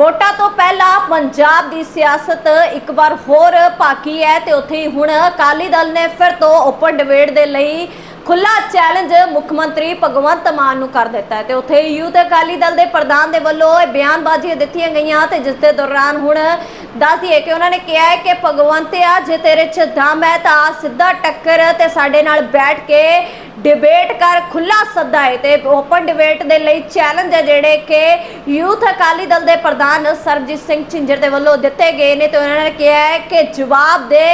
ਵੋਟਾਂ ਤੋਂ ਪਹਿਲਾਂ ਪੰਜਾਬ ਦੀ ਸਿਆਸਤ ਇੱਕ ਵਾਰ ਹੋਰ ਪਾਕੀ ਹੈ ਤੇ ਉੱਥੇ ਹੀ ਹੁਣ ਅਕਾਲੀ ਦਲ ਨੇ ਫਿਰ ਤੋਂ ਓਪਨ ਡਿਬੇਟ ਦੇ ਲਈ ਖੁੱਲਾ ਚੈਲੰਜ ਮੁੱਖ ਮੰਤਰੀ ਭਗਵੰਤ ਮਾਨ ਨੂੰ ਕਰ ਦਿੱਤਾ ਹੈ ਤੇ ਉੱਥੇ ਹੀ ਯੂਥ ਅਕਾਲੀ ਦਲ ਦੇ ਪ੍ਰਧਾਨ ਦੇ ਵੱਲੋਂ ਇਹ ਬਿਆਨਬਾਜ਼ੀਆਂ ਦਿੱਤੀਆਂ ਗਈਆਂ ਤੇ ਜਿਸ ਦੇ ਦੌਰਾਨ ਹੁਣ ਦੱਸ ਦਈਏ ਕਿ ਉਹਨਾਂ ਨੇ ਕਿਹਾ ਹੈ ਕਿ ਭਗਵੰਤਿਆ ਜੇ ਤੇਰੇ 'ਚ ਦਮ ਹੈ ਤਾਂ ਆ ਸਿੱਧਾ ਟੱਕਰ ਤੇ ਸਾਡੇ ਨਾਲ ਬੈਠ ਕੇ ਡਿਬੇਟ ਕਰ ਖੁੱਲਾ ਸੱਦਾ ਹੈ ਤੇ ਓਪਨ ਡਿਬੇਟ ਦੇ ਲਈ ਚੈਲੰਜ ਹੈ ਜਿਹੜੇ ਕਿ ਯੂਥ ਅਕਾਲੀ ਦਲ ਦੇ ਪ੍ਰਧਾਨ ਸਰਬਜੀਤ ਸਿੰਘ ਝਿੰਜਰ ਦੇ ਵੱਲੋਂ ਦਿੱਤੇ ਗਏ ਨੇ ਤੇ ਉਹਨਾਂ ਨੇ ਕਿਹਾ ਹੈ ਕਿ ਜਵਾਬ ਦੇ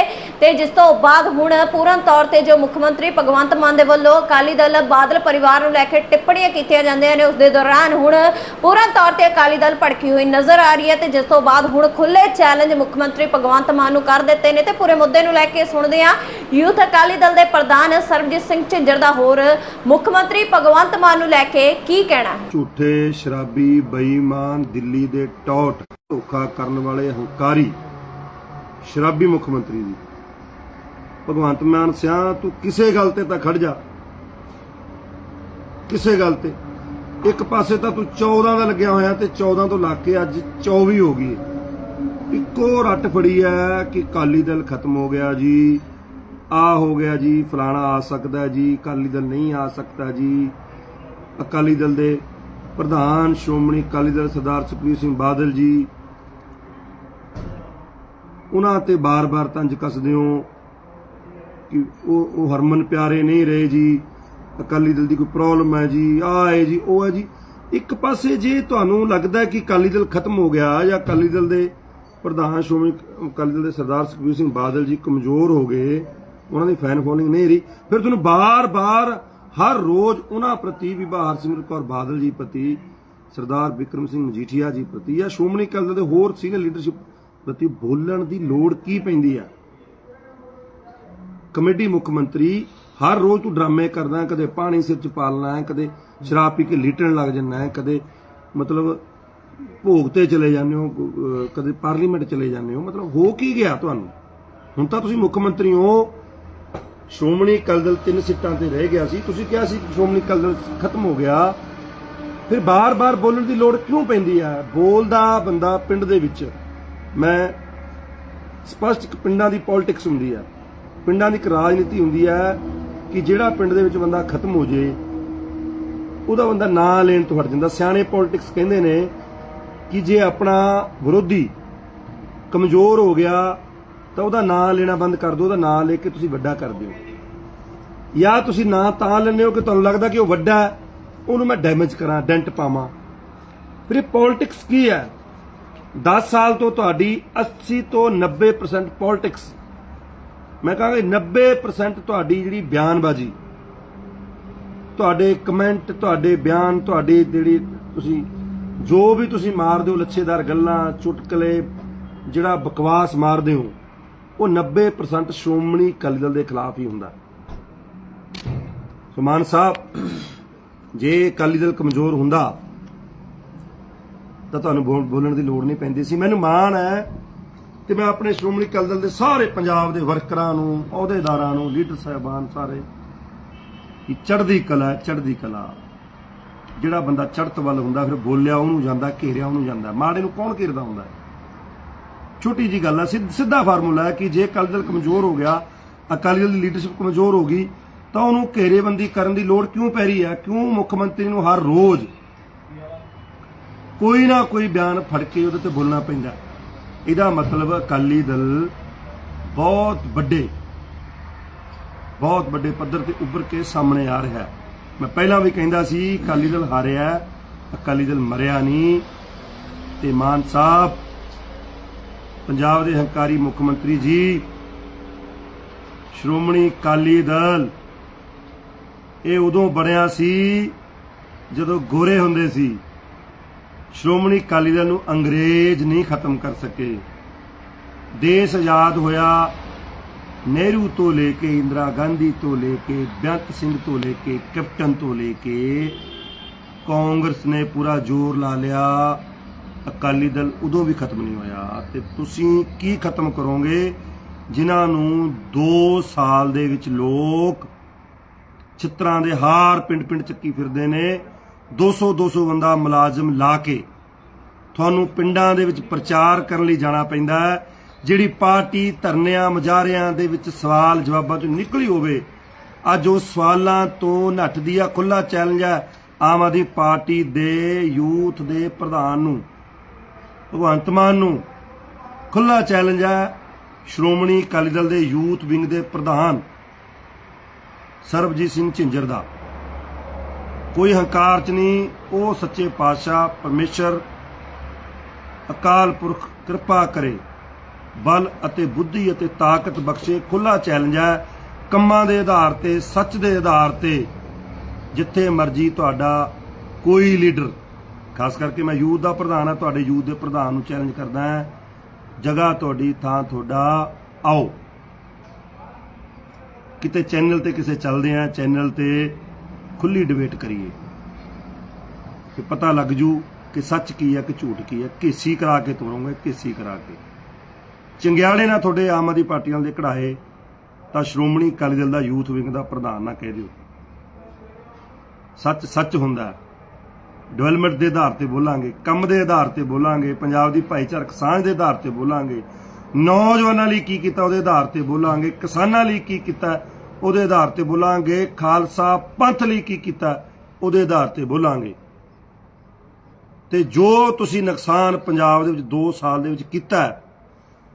ਤੇ ਜਿਸ ਤੋਂ ਬਾਅਦ ਹੁਣ ਪੂਰਨ ਤੌਰ ਤੇ ਜੋ ਮੁੱਖ ਮੰਤਰੀ ਭਗਵੰਤ ਮਾਨ ਦੇ ਵੱਲੋਂ ਅਕਾਲੀ ਦਲ ਬਾਦਲ ਪਰਿਵਾਰ ਨੂੰ ਲੈ ਕੇ ਟਿੱਪਣੀਆਂ ਕੀਤੀਆਂ ਜਾਂਦੀਆਂ ਨੇ, ਉਸ ਦੇ ਦੌਰਾਨ ਹੁਣ ਪੂਰਨ ਤੌਰ ਤੇ ਅਕਾਲੀ ਦਲ ਭੜਕੀ ਹੋਈ ਨਜ਼ਰ ਆ ਰਹੀ ਹੈ ਤੇ ਜਿਸ ਤੋਂ ਬਾਅਦ ਹੁਣ ਖੁੱਲੇ ਚੈਲੰਜ ਮੁੱਖ ਮੰਤਰੀ ਭਗਵੰਤ ਮਾਨ ਨੂੰ ਕਰ ਦਿੱਤੇ ਨੇ ਤੇ ਪੂਰੇ ਮੁੱਦੇ ਨੂੰ ਲੈ ਕੇ ਸੁਣਦੇ ਹਾਂ ਯੂਥ ਅਕਾਲੀ ਦਲ ਦੇ ਪ੍ਰਧਾਨ ਸਰਬਜੀਤ ਸਿੰਘ ਝਿੰਜਰ ਦਾ ਹੋਰ ਮੁੱਖ ਮੰਤਰੀ ਭਗਵੰਤ ਮਾਨ ਨੂੰ ਲੈ ਕੇ ਕੀ ਕਹਿਣਾ ਝੂਠੇ, ਸ਼ਰਾਬੀ, ਬੇਈਮਾਨ, ਦਿੱਲੀ ਦੇ ਟੌਟ, ਧੋਖਾ ਕਰਨ ਵਾਲੇ ਹੰਕਾਰੀ, ਸ਼ਰਾਬੀ ਮੁੱਖ ਮੰਤਰੀ ਦੀ। ਭਗਵੰਤ ਮਾਨ ਸਿਆ, ਤੂੰ ਕਿਸੇ ਗੱਲ ਤੇ ਤਾਂ ਖੜ ਜਾ। ਕਿਸੇ ਗੱਲ ਤੇ। ਇੱਕ ਪਾਸੇ ਤਾਂ ਤੂੰ 14 ਦਾ ਲੱਗਿਆ ਹੋਇਆ ਤੇ 14 ਤੋਂ ਲੱਗ ਕੇ ਅੱਜ 24 ਹੋ ਗਈ ਹੈ। ਇੱਕੋ ਰੱਟ ਫੜੀ ਹੈ ਕਿ ਕਾਲੀ ਦਲ ਖਤਮ ਹੋ ਗਿਆ ਜੀ। ਆ ਹੋ ਗਿਆ ਜੀ, ਫਲਾਣਾ ਆ ਸਕਦਾ ਜੀ, ਅਕਾਲੀ ਦਲ ਨਹੀਂ ਆ ਸਕਦਾ ਜੀ। ਅਕਾਲੀ ਦਲ ਦੇ ਪ੍ਰਧਾਨ ਸ਼੍ਰੋਮਣੀ ਅਕਾਲੀ ਦਲ ਸਰਦਾਰ ਸੁਖਬੀਰ ਸਿੰਘ ਬਾਦਲ ਜੀ, ਉਹਨਾਂ ਤੇ ਬਾਰ-ਬਾਰ ਤੰਜ ਕੱਸਦੇ ਹੋ ਕਿ ਉਹ ਉਹ ਹਰਮਨ ਪਿਆਰੇ ਨਹੀਂ ਰਹੇ ਜੀ। ਅਕਾਲੀ ਦਲ ਦੀ ਕੋਈ ਪ੍ਰੋਬਲਮ ਹੈ ਜੀ ਆਹ ਹੈ ਜੀ, ਉਹ ਹੈ ਜੀ। ਇੱਕ ਪਾਸੇ ਜੇ ਤੁਹਾਨੂੰ ਲੱਗਦਾ ਕਿ ਅਕਾਲੀ ਦਲ ਖਤਮ ਹੋ ਗਿਆ ਜਾਂ ਅਕਾਲੀ ਦਲ ਦੇ ਪ੍ਰਧਾਨ ਸ਼੍ਰੋਮਣੀ ਅਕਾਲੀ ਦਲ ਦੇ ਸਰਦਾਰ ਸੁਖਬੀਰ ਸਿੰਘ ਬਾਦਲ ਜੀ ਕਮਜ਼ੋਰ ਹੋ ਗਏ ਉਹਨਾਂ ਦੀ ਫੈਨ ਫੋਲੋਇੰਗ ਨਹੀਂ ਰਹੀ। ਫਿਰ ਤੁਹਾਨੂੰ ਬਾਰ-ਬਾਰ, ਹਰ ਰੋਜ਼ ਉਹਨਾਂ ਪ੍ਰਤੀ ਵੀ ਹਰਸਿਮਰਤ ਕੌਰ ਬਾਦਲ ਜੀ ਪ੍ਰਤੀ, ਸਰਦਾਰ ਵਿਕਰਮ ਸਿੰਘ ਮਜੀਠੀਆ ਜੀ ਪ੍ਰਤੀ ਜਾਂ ਸ਼੍ਰੋਮਣੀ ਅਕਾਲੀ ਦਲ ਦੇ ਹੋਰ ਸੀਨੀਅਰ ਲੀਡਰਸ਼ਿਪ ਪ੍ਰਤੀ ਬੋਲਣ ਦੀ ਲੋੜ ਕੀ ਪੈਂਦੀ ਆ? ਕਮੇਟੀ ਮੁੱਖ ਮੰਤਰੀ, ਹਰ ਰੋਜ਼ ਤੂੰ ਡਰਾਮੇ ਕਰਦਾ, ਕਦੇ ਪਾਣੀ ਸਿਰ ਚ ਪਾਲਣਾ ਕਦੇ ਸ਼ਰਾਬ ਪੀ ਕੇ ਲੀਟਣ ਲੱਗ ਜਾਂਦਾ ਹੈ ਕਦੇ ਮਤਲਬ ਭੋਗ ਤੇ ਚਲੇ ਜਾਂਦੇ ਹੋ ਕਦੇ ਪਾਰਲੀਮੈਂਟ ਚਲੇ ਜਾਂਦੇ ਹੋ, ਮਤਲਬ ਹੋ ਕੀ ਗਿਆ ਤੁਹਾਨੂੰ? ਹੁਣ ਤਾਂ ਤੁਸੀਂ ਮੁੱਖ ਮੰਤਰੀ ਹੋ ਸ਼੍ਰੋਮਣੀ ਅਕਾਲੀ ਦਲ ਤਿੰਨ ਸੀਟਾਂ ਤੇ ਰਹਿ ਗਿਆ ਸੀ। ਤੁਸੀਂ ਕਿਹਾ ਸੀ ਸ਼੍ਰੋਮਣੀ ਅਕਾਲੀ ਦਲ ਖਤਮ ਹੋ ਗਿਆ। ਫਿਰ ਬਾਰ-ਬਾਰ ਬੋਲਣ ਦੀ ਲੋੜ ਕਿਉਂ ਪੈਂਦੀ ਹੈ ਬੋਲਦਾ ਬੰਦਾ ਪਿੰਡ ਦੇ ਵਿੱਚ। ਮੈਂ ਸਪਸ਼ਟ ਪਿੰਡਾਂ ਦੀ ਪੋਲਿਟਿਕਸ ਹੁੰਦੀ ਹੈ ਪਿੰਡਾਂ ਦੀ ਇੱਕ ਰਾਜਨੀਤੀ ਹੁੰਦੀ ਹੈ ਕਿ ਜਿਹੜਾ ਪਿੰਡ ਦੇ ਵਿੱਚ ਬੰਦਾ ਖਤਮ ਹੋ ਜੇ, ਉਹਦਾ ਬੰਦਾ ਨਾਂ ਲੈਣ ਤੋਂ ਹਟ ਜਾਂਦਾ। ਸਿਆਣੇ ਪੋਲਿਟਿਕਸ ਕਹਿੰਦੇ ਨੇ ਕਿ ਜੇ ਆਪਣਾ ਵਿਰੋਧੀ ਕਮਜ਼ੋਰ ਹੋ ਗਿਆ ਤਾਂ ਉਹਦਾ ਨਾਂ ਲੈਣਾ ਬੰਦ ਕਰ ਦਿਓ, ਉਹਦਾ ਨਾਂ ਲੈ ਕੇ ਤੁਸੀਂ ਵੱਡਾ ਕਰ ਦਿਓ। ਜਾਂ ਤੁਸੀਂ ਨਾਂ ਤਾਂ ਲੈਂਦੇ ਹੋ ਕਿ ਤੁਹਾਨੂੰ ਲੱਗਦਾ ਕਿ ਉਹ ਵੱਡਾ ਹੈ, ਉਹਨੂੰ ਮੈਂ ਡੈਮੇਜ ਕਰਾਂ ਡੈਂਟ ਪਾਵਾਂ। ਫਿਰ ਇਹ ਪੋਲਿਟਿਕਸ ਕੀ ਹੈ? 10 ਸਾਲ ਤੋਂ ਤੁਹਾਡੀ 80 ਤੋਂ 90% ਪੋਲਿਟਿਕਸ ਮੈਂ ਕਹਾਂਗਾ 90% ਤੁਹਾਡੀ ਜਿਹੜੀ ਬਿਆਨਬਾਜ਼ੀ। ਤੁਹਾਡੇ ਕਮੈਂਟ ਤੁਹਾਡੇ ਬਿਆਨ, ਤੁਹਾਡੀ ਜਿਹੜੀ ਤੁਸੀਂ, ਜੋ ਵੀ ਤੁਸੀਂ ਮਾਰਦੇ ਹੋ, ਲੱਛੇਦਾਰ ਗੱਲਾਂ, ਚੁਟਕਲੇ, ਜਿਹੜਾ ਬਕਵਾਸ ਮਾਰਦੇ ਹੋ ਉਹ 90% ਸ਼੍ਰੋਮਣੀ ਅਕਾਲੀ ਦਲ ਦੇ ਖਿਲਾਫ ਹੀ ਹੁੰਦਾ। ਸੁਮਾਨ ਸਾਹਿਬ ਜੇ ਅਕਾਲੀ ਦਲ ਕਮਜ਼ੋਰ ਹੁੰਦਾ ਤਾਂ ਤੁਹਾਨੂੰ ਬੋਲ- ਬੋਲਣ ਦੀ ਲੋੜ ਨਹੀਂ ਪੈਂਦੀ ਸੀ। ਮੈਨੂੰ ਮਾਣ ਹੈ ਕਿ ਮੈਂ ਆਪਣੇ ਸ਼੍ਰੋਮਣੀ ਅਕਾਲੀ ਦਲ ਦੇ ਸਾਰੇ ਪੰਜਾਬ ਦੇ ਵਰਕਰਾਂ ਨੂੰ ਅਹੁਦੇਦਾਰਾਂ ਨੂੰ ਲੀਡਰ ਸਾਹਿਬਾਨ ਸਾਰੇ ਕਿ ਚੜ੍ਹਦੀ ਕਲਾ ਹੈ, ਚੜ੍ਹਦੀ ਕਲਾ। ਜਿਹੜਾ ਬੰਦਾ ਚੜ੍ਹਤ ਵੱਲ ਹੁੰਦਾ ਫਿਰ ਬੋਲਿਆ ਉਹਨੂੰ ਜਾਂਦਾ ਘੇਰਿਆ ਉਹਨੂੰ ਜਾਂਦਾ। ਮਾੜੇ ਨੂੰ ਕੌਣ ਘੇਰਦਾ ਹੁੰਦਾ? ਛੋਟੀ ਜੀ ਗੱਲ ਹੈ ਸਿੱਧ- ਸਿੱਧਾ ਫਾਰਮੂਲਾ ਹੈ ਕਿ ਜੇ ਅਕਾਲੀ ਦਲ ਕਮਜ਼ੋਰ ਹੋ ਗਿਆ, ਅਕਾਲੀ ਦਲ ਦੀ ਲੀਡਰਸ਼ਿਪ ਕਮਜ਼ੋਰ ਹੋ ਗਈ, ਤਾਂ ਉਹਨੂੰ ਘੇਰੇਬੰਦੀ ਕਰਨ ਦੀ ਲੋੜ ਕਿਉਂ ਪੈ ਰਹੀ ਹੈ? ਕਿਉਂ ਮੁੱਖ ਮੰਤਰੀ ਨੂੰ ਹਰ ਰੋਜ਼ ਕੋਈ ਨਾ ਕੋਈ ਬਿਆਨ ਫੜ ਕੇ ਉਹਦੇ ਤੇ ਬੋਲਣਾ ਪੈਂਦਾ? ਇਹਦਾ ਮਤਲਬ ਅਕਾਲੀ ਦਲ ਬਹੁਤ ਵੱਡੇ ਬਹੁਤ ਵੱਡੇ ਪੱਧਰ ਤੇ ਉੱਭਰ ਕੇ ਸਾਹਮਣੇ ਆ ਰਿਹਾ ਹੈ। ਮੈਂ ਪਹਿਲਾਂ ਵੀ ਕਹਿੰਦਾ ਸੀ, ਅਕਾਲੀ ਦਲ ਹਾਰਿਆ, ਅਕਾਲੀ ਦਲ ਮਰਿਆ ਨਹੀਂ, ਤੇ ਮਾਨ ਸਾਹਿਬ ਪੰਜਾਬ ਦੇ ਹੰਕਾਰੀ ਮੁੱਖ ਮੰਤਰੀ ਜੀ, ਸ਼੍ਰੋਮਣੀ ਅਕਾਲੀ ਦਲ। ਇਹ ਉਦੋਂ ਬਣਿਆ ਸੀ, ਜਦੋਂ ਗੋਰੇ ਹੁੰਦੇ ਸੀ। ਸ਼੍ਰੋਮਣੀ ਅਕਾਲੀ ਦਲ ਨੂੰ ਅੰਗਰੇਜ਼ ਨਹੀਂ ਖਤਮ ਕਰ ਸਕੇ। ਦੇਸ਼ ਆਜ਼ਾਦ ਹੋਇਆ, ਨਹਿਰੂ ਤੋਂ ਲੈ ਕੇ ਇੰਦਰਾ ਗਾਂਧੀ ਤੋਂ ਲੈ ਕੇ ਬੇਅੰਤ ਸਿੰਘ ਤੋਂ ਲੈ ਕੇ ਕੈਪਟਨ ਤੋਂ ਲੈ ਕੇ ਕਾਂਗਰਸ ਨੇ ਪੂਰਾ ਜ਼ੋਰ ਲਾ ਲਿਆ। ਅਕਾਲੀ ਦਲ ਉਦੋਂ ਵੀ ਖਤਮ ਨਹੀਂ ਹੋਇਆ ਤੇ ਤੁਸੀਂ ਕੀ ਖਤਮ ਕਰੋਗੇ ਜਿਨ੍ਹਾਂ ਨੂੰ 2 ਸਾਲ ਦੇ ਵਿੱਚ ਲੋਕ ਚਿੱਤਰਾਂ ਦੇ ਹਾਰ ਪਿੰਡ ਪਿੰਡ ਚੱਕੀ ਫਿਰਦੇ ਨੇ 200 200 ਬੰਦਾ ਮੁਲਾਜ਼ਮ ਲਾ ਕੇ ਤੁਹਾਨੂੰ ਪਿੰਡਾਂ ਦੇ ਵਿੱਚ ਪ੍ਰਚਾਰ ਕਰਨ ਲਈ ਜਾਣਾ ਪੈਂਦਾ ਹੈ, ਜਿਹੜੀ ਪਾਰਟੀ ਧਰਨਿਆਂ, ਮੁਜ਼ਾਹਰਿਆਂ ਦੇ ਵਿੱਚ ਸਵਾਲ ਜਵਾਬਾਂ ਤੋਂ ਨਿਕਲੀ ਹੋਵੇ, ਅੱਜ ਉਹ ਸਵਾਲਾਂ ਤੋਂ ਨੱਠਦੀ ਆ ਖੁੱਲਾ ਚੈਲੰਜ ਹੈ ਆਮ ਆਦਮੀ ਪਾਰਟੀ ਦੇ ਯੂਥ ਦੇ ਪ੍ਰਧਾਨ ਨੂੰ। ਭਗਵੰਤ ਮਾਨ ਨੂੰ ਖੁੱਲਾ ਚੈਲੰਜ ਹੈ ਸ਼੍ਰੋਮਣੀ ਅਕਾਲੀ ਦਲ ਦੇ ਯੂਥ ਵਿੰਗ ਦੇ ਪ੍ਰਧਾਨ ਸਰਬਜੀਤ ਸਿੰਘ ਝਿੰਜਰ ਦਾ। ਕੋਈ ਹੰਕਾਰ ਚ ਨਹੀਂ, ਉਹ ਸੱਚੇ ਪਾਤਸ਼ਾਹ ਪਰਮੇਸ਼ਰ ਅਕਾਲ ਪੁਰਖ ਕਿਰਪਾ ਕਰੇ। ਬਲ ਅਤੇ ਬੁੱਧੀ ਅਤੇ ਤਾਕਤ ਬਖਸ਼ੇ ਖੁੱਲਾ ਚੈਲੰਜ ਹੈ ਕੰਮਾਂ ਦੇ ਆਧਾਰ ਤੇ, ਸੱਚ ਦੇ ਆਧਾਰ ਤੇ ਜਿੱਥੇ ਮਰਜ਼ੀ ਤੁਹਾਡਾ ਕੋਈ ਲੀਡਰ ਖਾਸ ਕਰਕੇ ਮੈਂ ਯੂਥ ਦਾ ਪ੍ਰਧਾਨ ਆ, ਤੁਹਾਡੇ ਯੂਥ ਦੇ ਪ੍ਰਧਾਨ ਨੂੰ ਚੈਲੰਜ ਕਰਦਾ ਹਾਂ। ਜਗ੍ਹਾ ਤੁਹਾਡੀ, ਥਾਂ ਤੁਹਾਡਾ, ਆਓ। ਕਿਤੇ ਚੈਨਲ ਤੇ ਕਿਸੇ ਚੱਲਦੇ ਆ ਚੈਨਲ ਤੇ ਖੁੱਲੀ ਡਿਬੇਟ ਕਰੀਏ। ਕਿ ਪਤਾ ਲੱਗ ਜੂ ਕਿ ਸੱਚ ਕੀ ਹੈ ਕਿ ਝੂਠ ਕੀ ਹੈ ਘੇਸੀ ਕਰਾ ਕੇ ਤੋਰੋਂਗੇ, ਘੇਸੀ ਕਰਾ ਕੇ। ਚੰਗਿਆੜੇ ਨਾਲ ਤੁਹਾਡੇ ਆਮ ਆਦਮੀ ਪਾਰਟੀ ਨਾਲ ਦੇ ਕਢਾਏ ਤਾਂ ਸ਼੍ਰੋਮਣੀ ਅਕਾਲੀ ਦਲ ਦਾ ਯੂਥ ਵਿੰਗ ਦਾ ਪ੍ਰਧਾਨ ਨਾ ਕਹਿ ਦਿਓ। ਸੱਚ ਸੱਚ ਹੁੰਦਾ। ਹੈ ਡਿਵੈਲਪਮੈਂਟ ਦੇ ਆਧਾਰ ਤੇ ਬੋਲਾਂਗੇ, ਕੰਮ ਦੇ ਆਧਾਰ ਤੇ ਬੋਲਾਂਗੇ, ਪੰਜਾਬ ਦੀ ਭਾਈਚਾਰਕ ਸਾਂਝ ਦੇ ਆਧਾਰ ਤੇ ਬੋਲਾਂਗੇ। ਨੌਜਵਾਨਾਂ ਲਈ ਕੀ ਕੀਤਾ ਉਹਦੇ ਆਧਾਰ ਤੇ ਬੋਲਾਂਗੇ, ਕਿਸਾਨਾਂ ਲਈ ਕੀ ਕੀਤਾ ਉਹਦੇ ਆਧਾਰ ਤੇ ਬੋਲਾਂਗੇ, ਖਾਲਸਾ ਪੰਥ ਲਈ ਕੀ ਕੀਤਾ ਉਹਦੇ ਆਧਾਰ ਤੇ ਬੋਲਾਂਗੇ। ਤੇ ਜੋ ਤੁਸੀਂ ਨੁਕਸਾਨ ਪੰਜਾਬ ਦੇ ਵਿੱਚ 2 ਸਾਲ ਦੇ ਵਿੱਚ ਕੀਤਾ,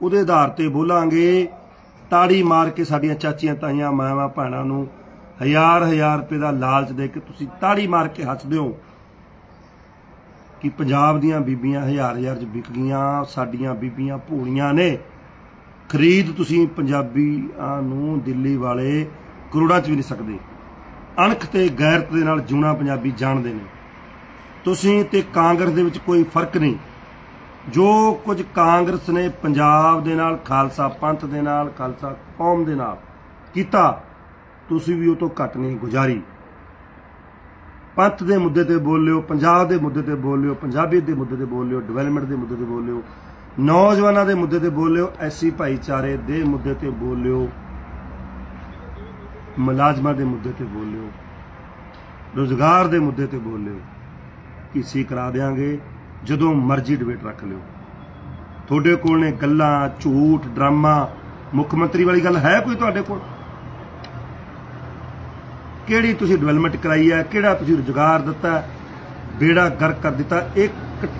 ਉਹਦੇ ਆਧਾਰ ਤੇ ਬੋਲਾਂਗੇ। ਤਾੜੀ ਮਾਰ ਕੇ ਸਾਡੀਆਂ ਚਾਚੀਆਂ ਤਾਈਆਂ, ਮਾਵਾਂ, ਭੈਣਾਂ ਨੂੰ ਹਜ਼ਾਰ ਹਜ਼ਾਰ ਰੁਪਏ ਦਾ ਲਾਲਚ ਦੇ ਕੇ ਤੁਸੀਂ ਤਾੜੀ ਮਾਰ ਕੇ ਹੱਸਦੇ ਹੋ। ਕਿ ਪੰਜਾਬ ਦੀਆਂ ਬੀਬੀਆਂ ਹਜ਼ਾਰ ਹਜ਼ਾਰ ਚ ਵਿਕ ਗਈਆਂ, ਸਾਡੀਆਂ ਬੀਬੀਆਂ ਭੂਣੀਆਂ ਨੇ। ਖਰੀਦ ਤੁਸੀਂ ਪੰਜਾਬੀਆਂ ਨੂੰ ਦਿੱਲੀ ਵਾਲੇ ਕਰੋੜਾਂ ਚ ਵੀ ਨਹੀਂ ਸਕਦੇ। ਅਣਖ ਤੇ ਗੈਰਤ ਦੇ ਨਾਲ ਜੂਣਾ ਪੰਜਾਬੀ ਜਾਣਦੇ ਨੇ। ਤੁਸੀਂ ਤੇ ਕਾਂਗਰਸ ਦੇ ਵਿੱਚ ਕੋਈ ਫ਼ਰਕ ਨਹੀਂ। ਜੋ ਕੁਝ ਕਾਂਗਰਸ ਨੇ ਪੰਜਾਬ ਦੇ ਨਾਲ, ਖਾਲਸਾ ਪੰਥ ਦੇ ਨਾਲ, ਖਾਲਸਾ ਕੌਮ ਦੇ ਨਾਲ ਕੀਤਾ, ਤੁਸੀਂ ਵੀ ਉਹ ਤੋਂ ਘੱਟ ਨਹੀਂ ਗੁਜ਼ਾਰੀ। ਪੰਥ ਦੇ ਮੁੱਦੇ ਤੇ ਬੋਲਿਓ, ਪੰਜਾਬ ਦੇ ਮੁੱਦੇ ਤੇ ਬੋਲਿਓ ਪੰਜਾਬੀਅਤ ਦੇ ਮੁੱਦੇ ਤੇ ਬੋਲਿਓ ਡਿਵੈਲਪਮੈਂਟ ਦੇ ਮੁੱਦੇ ਤੇ ਬੋਲਿਓ, ਨੌਜਵਾਨਾਂ ਦੇ ਮੁੱਦੇ ਤੇ ਬੋਲਿਓ, ਐਸੀ ਭਾਈਚਾਰੇ ਦੇ ਮੁੱਦੇ ਤੇ ਬੋਲਿਓ, ਮੁਲਾਜ਼ਮਾਂ ਦੇ ਮੁੱਦੇ ਤੇ ਬੋਲਿਓ, ਰੋਜ਼ਗਾਰ ਦੇ ਮੁੱਦੇ ਤੇ ਬੋਲਿਓ ਕਿਸੇ ਕਰਾ ਦੇਾਂਗੇ ਜਦੋਂ ਮਰਜ਼ੀ ਡਿਬੇਟ ਰੱਖ ਲਿਓ। ਤੁਹਾਡੇ ਕੋਲ ਨੇ ਗੱਲਾਂ, ਝੂਠ, ਡਰਾਮਾ, ਮੁੱਖ ਮੰਤਰੀ ਵਾਲੀ ਗੱਲ ਹੈ ਕੋਈ ਤੁਹਾਡੇ ਕੋਲ? ਕਿਹੜੀ ਤੁਸੀਂ ਡਿਵੈਲਪਮੈਂਟ ਕਰਾਈ ਹੈ? ਕਿਹੜਾ ਤੁਸੀਂ ਰੁਜ਼ਗਾਰ ਦਿੱਤਾ ਬੇੜਾ ਗਰਕ ਕਰ ਦਿੱਤਾ। ਇੱਕ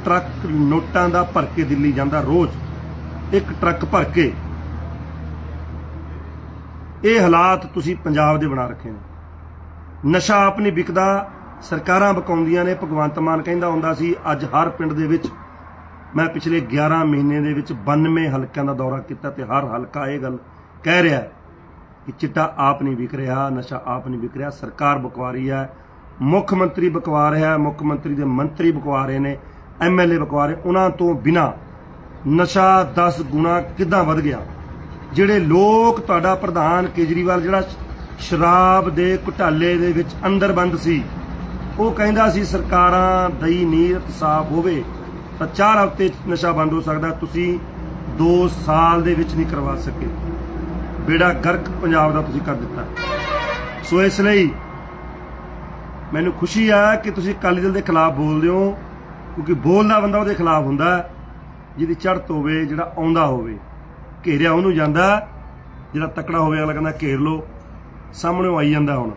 ਟਰੱਕ ਨੋਟਾਂ ਦਾ ਭਰ ਕੇ ਦਿੱਲੀ ਜਾਂਦਾ ਰੋਜ਼। ਇੱਕ ਟਰੱਕ ਭਰ ਕੇ। ਇਹ ਹਾਲਾਤ ਤੁਸੀਂ ਪੰਜਾਬ ਦੇ ਬਣਾ ਰੱਖੇ ਨੇ। ਨਸ਼ਾ ਆਪ ਨਹੀਂ ਵਿਕਦਾ। ਸਰਕਾਰਾਂ ਬਕਾਉਂਦੀਆਂ ਨੇ। ਭਗਵੰਤ ਮਾਨ ਕਹਿੰਦਾ ਹੁੰਦਾ ਸੀ, ਅੱਜ ਹਰ ਪਿੰਡ ਦੇ ਵਿੱਚ, ਮੈਂ ਪਿਛਲੇ 11 ਮਹੀਨੇ ਦੇ ਵਿੱਚ 92 ਹਲਕਿਆਂ ਦਾ ਦੌਰਾ ਕੀਤਾ ਤੇ ਹਰ ਹਲਕਾ ਇਹ ਗੱਲ ਕਹਿ ਰਿਹਾ ਕਿ ਚਿੱਟਾ ਆਪ ਨਹੀਂ ਵਿਕ ਰਿਹਾ, ਨਸ਼ਾ ਆਪ ਨਹੀਂ ਵਿਕ ਰਿਹਾ, ਸਰਕਾਰ ਬਕਵਾ ਰਹੀ ਹੈ, ਮੁੱਖ ਮੰਤਰੀ ਬਕਵਾ ਰਿਹਾ ਮੁੱਖ ਮੰਤਰੀ ਦੇ ਮੰਤਰੀ ਬਕਵਾ ਰਹੇ ਨੇ ਐਮਐਲਏ ਬਕਵਾ ਰਹੇ, ਉਹਨਾਂ ਤੋਂ ਬਿਨਾ ਨਸ਼ਾ 10 ਗੁਣਾ ਕਿਦਾਂ ਵੱਧ ਗਿਆ? ਜਿਹੜੇ ਲੋਕ ਤੁਹਾਡਾ ਪ੍ਰਧਾਨ ਕੇਜਰੀਵਾਲ, ਜਿਹੜਾ ਸ਼ਰਾਬ ਦੇ ਘੁਟਾਲੇ ਦੇ ਵਿੱਚ ਅੰਦਰ ਬੰਦ ਸੀ, ਉਹ ਕਹਿੰਦਾ ਸੀ ਸਰਕਾਰਾਂ ਦਈ ਨੀਅਤ ਸਾਫ਼ ਹੋਵੇ ਤਾਂ 4 ਹਫ਼ਤੇ ਨਸ਼ਾ ਬੰਦ ਹੋ ਸਕਦਾ, ਤੁਸੀਂ 2 ਸਾਲ ਦੇ ਵਿੱਚ ਨਹੀਂ ਕਰਵਾ ਸਕੇ। ਬੇੜਾ ਗਰਕ ਪੰਜਾਬ ਦਾ ਤੁਸੀਂ ਕਰ ਦਿੱਤਾ। ਸੋ ਇਸ ਲਈ ਮੈਨੂੰ ਖੁਸ਼ੀ ਆ ਕਿ ਤੁਸੀਂ ਅਕਾਲੀ ਦਲ ਦੇ ਖਿਲਾਫ ਬੋਲਦੇ ਹੋ, ਕਿਉਂਕਿ ਬੋਲਦਾ ਬੰਦਾ ਉਹਦੇ ਖਿਲਾਫ ਹੁੰਦਾ, ਜਿਹਦੀ ਚੜ੍ਹਤ ਹੋਵੇ ਜਿਹੜਾ ਆਉਂਦਾ ਹੋਵੇ। ਘੇਰਿਆ ਉਹਨੂੰ ਜਾਂਦਾ, ਜਿਹੜਾ ਤਕੜਾ ਹੋਵੇ, ਅਗਲਾ ਕਹਿੰਦਾ ਘੇਰ ਲੋ ਸਾਹਮਣੇ ਆਈ ਜਾਂਦਾ ਹੁਣ।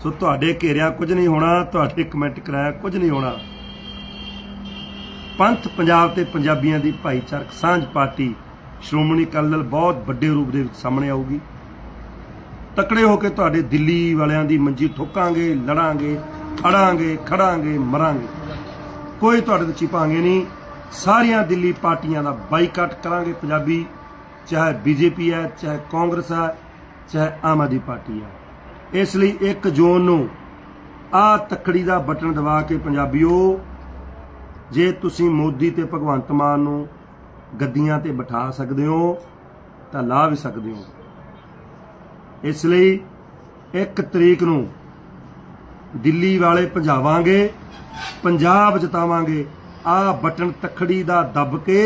ਸੋ ਤੁਹਾਡੇ ਘੇਰਿਆ ਕੁਝ ਨਹੀਂ ਹੋਣਾ, ਤੁਹਾਡੇ ਕਮੈਂਟ ਕਰਾਇਆ ਕੁਝ ਨਹੀਂ ਹੋਣਾ। ਪੰਥ ਪੰਜਾਬ ਤੇ ਪੰਜਾਬੀਆਂ ਦੀ ਭਾਈਚਾਰਕ ਸਾਂਝ ਪਾਰਟੀ ਸ਼੍ਰੋਮਣੀ ਅਕਾਲੀ ਦਲ ਬਹੁਤ ਵੱਡੇ ਰੂਪ ਦੇ ਵਿੱਚ ਸਾਹਮਣੇ ਆਊਗੀ। ਤਕੜੇ ਹੋ ਕੇ ਤੁਹਾਡੇ ਦਿੱਲੀ ਵਾਲਿਆਂ ਦੀ ਮੰਜੀ ਠੋਕਾਂਗੇ, ਲੜਾਂਗੇ, ਖੜਾਂਗੇ ਖੜਾਂਗੇ, ਮਰਾਂਗੇ। ਕੋਈ ਤੁਹਾਡੇ ਤੋਂ ਚਿਪਾਂਗੇ ਨਹੀਂ। ਸਾਰੀਆਂ ਦਿੱਲੀ ਪਾਰਟੀਆਂ ਦਾ ਬਾਈਕਾਟ ਕਰਾਂਗੇ ਪੰਜਾਬੀ, ਚਾਹੇ ਬੀਜੇਪੀ ਹੈ, ਚਾਹੇ ਕਾਂਗਰਸ ਹੈ, ਚਾਹੇ ਆਮ ਆਦਮੀ ਪਾਰਟੀ ਹੈ। ਇਸ ਲਈ 1 ਜੂਨ ਨੂੰ ਆ ਤੱਕੜੀ ਦਾ ਬਟਨ ਦਬਾ ਕੇ ਪੰਜਾਬੀਓ, ਜੇ ਤੁਸੀਂ ਮੋਦੀ ਤੇ ਭਗਵੰਤ ਮਾਨ ਨੂੰ ਗੱਦੀਆਂ ਤੇ ਬਿਠਾ ਸਕਦੇ ਹੋ ਤਾਂ ਲਾ ਵੀ ਸਕਦੇ ਹੋ। ਇਸ ਲਈ 1 ਤਰੀਕ ਨੂੰ ਦਿੱਲੀ ਵਾਲੇ ਭਜਾਵਾਂਗੇ, ਪੰਜਾਬ ਜਿਤਾਵਾਂਗੇ। ਆ ਬਟਨ ਤਖੜੀ ਦਾ ਦੱਬ ਕੇ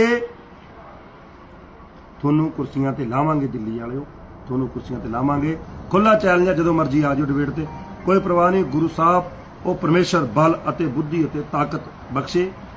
ਤੁਹਾਨੂੰ ਕੁਰਸੀਆਂ ਤੇ ਲਾਵਾਂਗੇ ਦਿੱਲੀ ਵਾਲਿਓ। ਤੁਹਾਨੂੰ ਕੁਰਸੀਆਂ ਤੇ ਲਾਵਾਂਗੇ। ਖੁੱਲਾ ਚੈਲੰਜ ਹੈ ਜਦੋਂ ਮਰਜ਼ੀ ਆ ਜਾਓ ਡਿਬੇਟ ਤੇ। ਕੋਈ ਪਰਵਾਹ ਨਹੀਂ, ਗੁਰੂ ਸਾਹਿਬ, ਉਹ ਪਰਮੇਸ਼ਰ, ਬਲ ਅਤੇ ਬੁੱਧੀ ਅਤੇ ਤਾਕਤ ਬਖਸ਼ੇ।